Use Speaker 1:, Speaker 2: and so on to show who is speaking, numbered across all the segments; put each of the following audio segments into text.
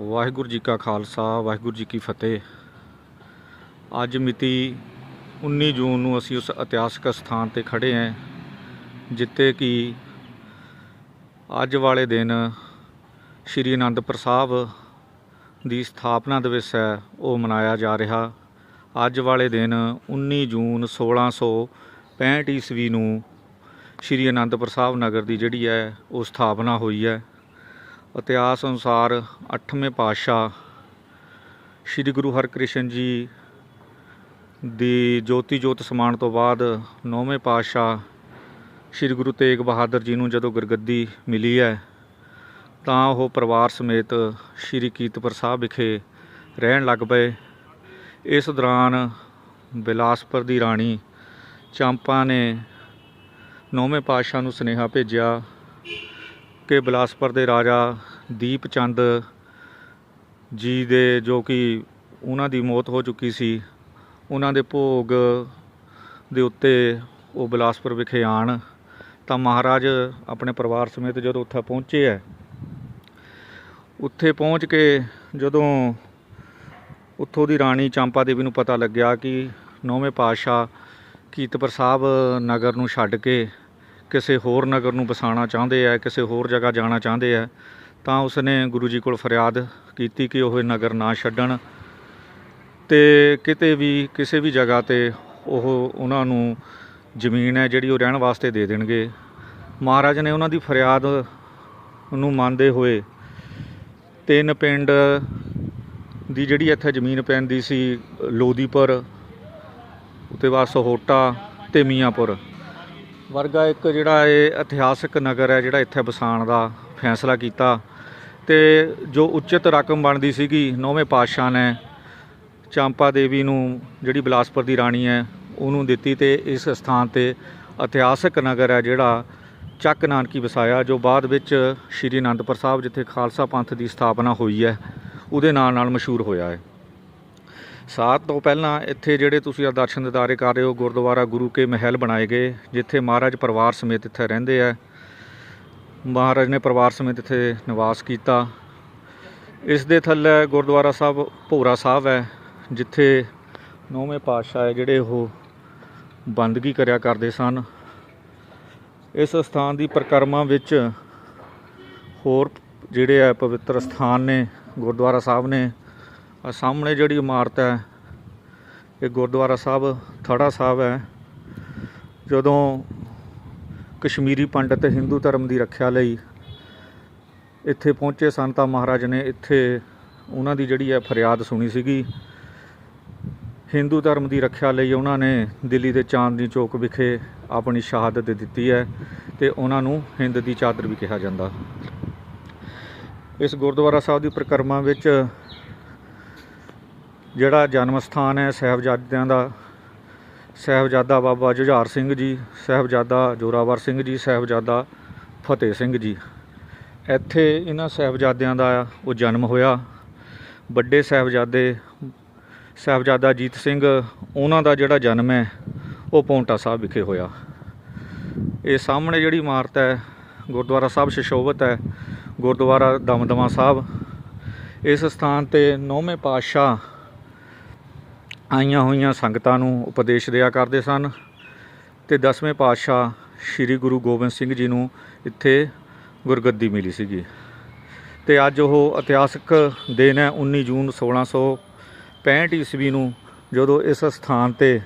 Speaker 1: ਵਾਹਿਗੁਰੂ ਜੀ ਕਾ ਖਾਲਸਾ, ਵਾਹਿਗੁਰੂ ਜੀ ਕੀ ਫਤਿਹ। ਅੱਜ ਮਿਤੀ 19 ਜੂਨ ਨੂੰ ਅਸੀਂ ਉਸ ਇਤਿਹਾਸਕ ਸਥਾਨ ਤੇ ਖੜੇ ਹਾਂ, ਜਿੱਥੇ ਕਿ ਅੱਜ ਵਾਲੇ ਦਿਨ ਸ਼੍ਰੀ ਅਨੰਦਪੁਰ ਸਾਹਿਬ ਦੀ ਸਥਾਪਨਾ ਦਿਵਸ ਹੈ, ਉਹ ਮਨਾਇਆ ਜਾ ਰਿਹਾ। ਅੱਜ ਵਾਲੇ ਦਿਨ 19 ਜੂਨ 1665 ਈਸਵੀ ਨੂੰ ਸ਼੍ਰੀ ਅਨੰਦਪੁਰ ਸਾਹਿਬ ਨਗਰ ਦੀ ਜਿਹੜੀ ਹੈ, ਉਹ ਸਥਾਪਨਾ ਹੋਈ ਹੈ। ਇਤਿਹਾਸ ਅਨੁਸਾਰ 8ਵੇਂ ਪਾਤਸ਼ਾਹ ਸ੍ਰੀ ਗੁਰੂ ਹਰਕ੍ਰਿਸ਼ਨ ਜੀ ਦੀ ਜੋਤੀ ਜੋਤ ਸਮਾਨ ਤੋਂ ਬਾਅਦ 9ਵੇਂ ਪਾਤਸ਼ਾਹ ਸ੍ਰੀ ਗੁਰੂ ਤੇਗ ਬਹਾਦਰ ਜੀ ਨੂੰ ਜਦੋਂ ਗੁਰਗੱਦੀ ਮਿਲੀ ਹੈ, ਤਾਂ ਉਹ ਪਰਿਵਾਰ ਸਮੇਤ ਸ੍ਰੀ ਕੀਰਤਪੁਰ ਸਾਹਿਬ ਵਿਖੇ ਰਹਿਣ ਲੱਗ ਪਏ। ਇਸ ਦੌਰਾਨ ਬਿਲਾਸਪੁਰ ਦੀ ਰਾਣੀ ਚਾਂਪਾ ਨੇ ਨੌਵੇਂ ਪਾਤਸ਼ਾਹ ਨੂੰ ਸੁਨੇਹਾ ਭੇਜਿਆ ਕਿ ਬਿਲਾਸਪੁਰ ਦੇ ਰਾਜਾ ਦੀਪ ਚੰਦ ਜੀ ਦੇ ਜੋ ਕਿ ਉਹਨਾਂ ਦੀ ਮੌਤ ਹੋ ਚੁੱਕੀ ਸੀ, ਉਹਨਾਂ ਦੇ ਭੋਗ ਦੇ ਉੱਤੇ ਉਹ ਬਿਲਾਸਪੁਰ ਵਿਖੇ ਆਣ ਤਾਂ ਮਹਾਰਾਜ ਆਪਣੇ ਪਰਿਵਾਰ ਸਮੇਤ ਜਦੋਂ ਉੱਥੇ ਪਹੁੰਚੇ ਹੈ, ਉੱਥੇ ਪਹੁੰਚ ਕੇ ਜਦੋਂ ਉੱਥੋਂ ਦੀ ਰਾਣੀ ਚਾਂਪਾ ਦੇਵੀ ਨੂੰ ਪਤਾ ਲੱਗਿਆ ਕਿ ਨੌਵੇਂ ਪਾਤਸ਼ਾਹ ਕੀਤਪੁਰ ਸਾਹਿਬ ਨਗਰ ਨੂੰ ਛੱਡ ਕੇ ਕਿਸੇ ਹੋਰ ਨਗਰ ਨੂੰ ਵਸਾਉਣਾ ਚਾਹੁੰਦੇ ਆ, ਕਿਸੇ ਹੋਰ ਜਗ੍ਹਾ ਜਾਣਾ ਚਾਹੁੰਦੇ ਆ, ਤਾਂ ਉਸਨੇ ਗੁਰੂ ਜੀ ਕੋਲ ਫਰਿਆਦ ਕੀਤੀ ਕਿ ਉਹ ਨਗਰ ਨਾ ਛੱਡਣ। ਤੇ ਕਿਤੇ ਵੀ, ਕਿਸੇ ਵੀ ਜਗ੍ਹਾ ਤੇ ਉਹ ਉਹਨਾਂ ਨੂੰ ਜ਼ਮੀਨ ਹੈ ਜਿਹੜੀ ਉਹ ਰਹਿਣ ਵਾਸਤੇ ਦੇ ਦੇਣਗੇ। ਮਹਾਰਾਜ ਨੇ ਉਹਨਾਂ ਦੀ ਫਰਿਆਦ ਨੂੰ ਮੰਨਦੇ ਹੋਏ ਤਿੰਨ ਪਿੰਡ ਦੀ ਜਿਹੜੀ ਇੱਥੇ ਜ਼ਮੀਨ ਪੈਂਦੀ ਸੀ, ਲੋਦੀਪੁਰ, ਉਤੇ ਬਾਅਦ ਸਹੋਟਾ ਤੇ ਮੀਆਂਪੁਰ ਵਰਗਾ ਇੱਕ ਜਿਹੜਾ ਇਹ ਇਤਿਹਾਸਕ ਨਗਰ ਹੈ ਜਿਹੜਾ ਇੱਥੇ ਵਸਾਉਣ ਦਾ ਫੈਸਲਾ ਕੀਤਾ ਤੇ ਜੋ ਉਚਿਤ ਰਕਮ ਬਣਦੀ ਸੀਗੀ, ਨੌਵੇਂ ਪਾਤਸ਼ਾਹ ਨੇ ਚਾਂਪਾ ਦੇਵੀ ਨੂੰ ਜਿਹੜੀ ਬਿਲਾਸਪੁਰ ਦੀ ਰਾਣੀ ਹੈ, ਉਹਨੂੰ ਦਿੱਤੀ ਤੇ ਇਸ ਸਥਾਨ ਤੇ ਇਤਿਹਾਸਕ ਨਗਰ ਹੈ ਜਿਹੜਾ ਚੱਕ ਨਾਨਕੀ ਵਸਾਇਆ, ਜੋ ਬਾਅਦ ਵਿੱਚ ਸ਼੍ਰੀ ਅਨੰਦਪੁਰ ਸਾਹਿਬ ਜਿੱਥੇ ਖਾਲਸਾ ਪੰਥ ਦੀ ਸਥਾਪਨਾ ਹੋਈ ਹੈ, ਉਹਦੇ ਨਾਲ ਨਾਲ ਮਸ਼ਹੂਰ ਹੋਇਆ ਹੈ। ਸਾਤ ਤੋਂ ਪਹਿਲਾਂ ਇੱਥੇ ਜਿਹੜੇ ਤੁਸੀਂ ਆ ਦਰਸ਼ਨ ਦਿਦਾਰੇ ਕਰ ਰਹੇ ਹੋ, ਗੁਰਦੁਆਰਾ ਗੁਰੂ ਕੇ ਮਹਿਲ ਬਣਾਏ ਗਏ, ਜਿੱਥੇ ਮਹਾਰਾਜ ਪਰਿਵਾਰ ਸਮੇਤ ਇੱਥੇ ਰਹਿੰਦੇ ਆ। ਮਹਾਰਾਜ ਨੇ ਪਰਿਵਾਰ ਸਮੇਤ ਇੱਥੇ ਨਿਵਾਸ ਕੀਤਾ। ਇਸ ਦੇ ਥੱਲੇ ਗੁਰਦੁਆਰਾ ਸਾਹਿਬ, ਭੋਰਾ ਸਾਹਿਬ ਹੈ, ਜਿੱਥੇ ਨੌਵੇਂ ਪਾਤਸ਼ਾਹ ਹੈ ਜਿਹੜੇ ਉਹ ਬੰਦਗੀ ਕਰਿਆ ਕਰਦੇ ਸਨ। ਇਸ ਸਥਾਨ ਦੀ ਪਰਿਕਰਮਾ ਵਿੱਚ ਹੋਰ ਜਿਹੜੇ ਆ ਪਵਿੱਤਰ ਸਥਾਨ ਨੇ, ਗੁਰਦੁਆਰਾ ਸਾਹਿਬ ਨੇ ਆ ਸਾਹਮਣੇ ਜਿਹੜੀ ਇਮਾਰਤ ਹੈ, ਇਹ ਗੁਰਦੁਆਰਾ ਸਾਹਿਬ, ਥੜਾ ਸਾਹਿਬ ਹੈ। ਜਦੋਂ ਕਸ਼ਮੀਰੀ ਪੰਡਤ ਹਿੰਦੂ ਧਰਮ ਦੀ ਰੱਖਿਆ ਲਈ ਇੱਥੇ ਪਹੁੰਚੇ ਸਨ ਤਾਂ ਮਹਾਰਾਜ ਨੇ ਇੱਥੇ ਉਹਨਾਂ ਦੀ ਜਿਹੜੀ ਹੈ ਫਰਿਆਦ ਸੁਣੀ ਸੀਗੀ। ਹਿੰਦੂ ਧਰਮ ਦੀ ਰੱਖਿਆ ਲਈ ਉਹਨਾਂ ਨੇ ਦਿੱਲੀ ਦੇ ਚਾਂਦਨੀ ਚੌਕ ਵਿਖੇ ਆਪਣੀ ਸ਼ਹਾਦਤ ਦਿੱਤੀ ਹੈ ਤੇ ਉਹਨਾਂ ਨੂੰ ਹਿੰਦ ਦੀ ਚਾਦਰ ਵੀ ਕਿਹਾ ਜਾਂਦਾ। ਇਸ ਗੁਰਦੁਆਰਾ ਸਾਹਿਬ ਦੀ ਪ੍ਰਕਰਮਾ ਵਿੱਚ ਜਿਹੜਾ ਜਨਮ ਸਥਾਨ ਹੈ ਸਾਹਿਬਜ਼ਾਦਿਆਂ ਦਾ, ਸਾਹਿਬਜ਼ਾਦਾ ਬਾਬਾ ਜੁਝਾਰ ਸਿੰਘ ਜੀ, ਸਾਹਿਬਜ਼ਾਦਾ ਜੋਰਾਵਰ ਸਿੰਘ ਜੀ, ਸਾਹਿਬਜ਼ਾਦਾ ਫਤਿਹ ਸਿੰਘ ਜੀ। ਇੱਥੇ ਇਹਨਾਂ ਸਾਹਿਬਜ਼ਾਦਿਆਂ ਦਾ ਉਹ ਜਨਮ ਹੋਇਆ। ਵੱਡੇ ਸਾਹਿਬਜ਼ਾਦੇ, ਸਾਹਿਬਜ਼ਾਦਾ ਜੀਤ ਸਿੰਘ, ਉਹਨਾਂ ਦਾ ਜਿਹੜਾ ਜਨਮ ਹੈ, ਉਹ ਪੌਂਟਾ ਸਾਹਿਬ ਵਿਖੇ ਹੋਇਆ। ਇਹ ਸਾਹਮਣੇ ਜਿਹੜੀ ਇਮਾਰਤ ਹੈ, ਗੁਰਦੁਆਰਾ ਸਾਹਿਬ ਸ਼ਸ਼ੋਭਤ ਹੈ, ਗੁਰਦੁਆਰਾ ਦਮਦਮਾ ਸਾਹਿਬ। ਇਸ ਸਥਾਨ ਤੇ ਨੌਵੇਂ ਪਾਤਸ਼ਾਹ ਆਈਆਂ ਹੋਈਆਂ ਸੰਗਤਾਂ ਨੂੰ ਉਪਦੇਸ਼ ਦਿਆ ਕਰਦੇ ਸਨ ਤੇ ਦਸਵੇਂ ਪਾਤਸ਼ਾਹ ਸ੍ਰੀ ਗੁਰੂ ਗੋਬਿੰਦ ਸਿੰਘ ਜੀ ਨੂੰ ਇੱਥੇ ਗੁਰਗੱਦੀ ਮਿਲੀ ਸੀਗੀ। ਤੇ ਅੱਜ ਉਹ ਇਤਿਹਾਸਕ ਦਿਨ ਹੈ 19 ਜੂਨ 1665 ਈਸਵੀ ਨੂੰ ਜਦੋਂ ਇਸ ਸਥਾਨ ਤੇ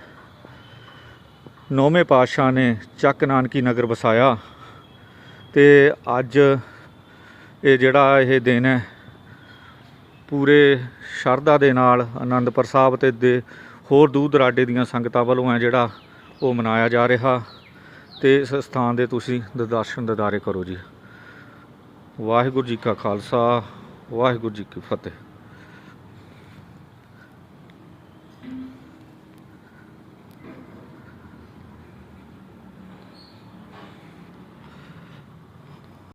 Speaker 1: ਨੌਵੇਂ ਪਾਤਸ਼ਾਹ ਨੇ ਚੱਕ ਨਾਨਕੀ ਨਗਰ ਵਸਾਇਆ ਤੇ ਅੱਜ ਇਹ ਜਿਹੜਾ ਇਹ ਦਿਨ ਹੈ ਪੂਰੇ ਸ਼ਰਧਾ ਦੇ ਨਾਲ ਆਨੰਦਪੁਰ ਸਾਹਿਬ ਤੇ ਦੇ ਹੋਰ ਦੂਰ ਦਰਾਡੇ ਦੀਆਂ ਸੰਗਤਾਂ ਵੱਲੋਂ ਹੈ ਜਿਹੜਾ ਉਹ ਮਨਾਇਆ ਜਾ ਰਿਹਾ ਤੇ ਇਸ ਸਥਾਨ ਦੇ ਤੁਸੀਂ ਦਰਸ਼ਨ ਦਿਦਾਰੇ ਕਰੋ ਜੀ। ਵਾਹਿਗੁਰੂ ਜੀ ਕਾ ਖਾਲਸਾ, ਵਾਹਿਗੁਰੂ ਜੀ ਕੀ ਫਤਿਹ।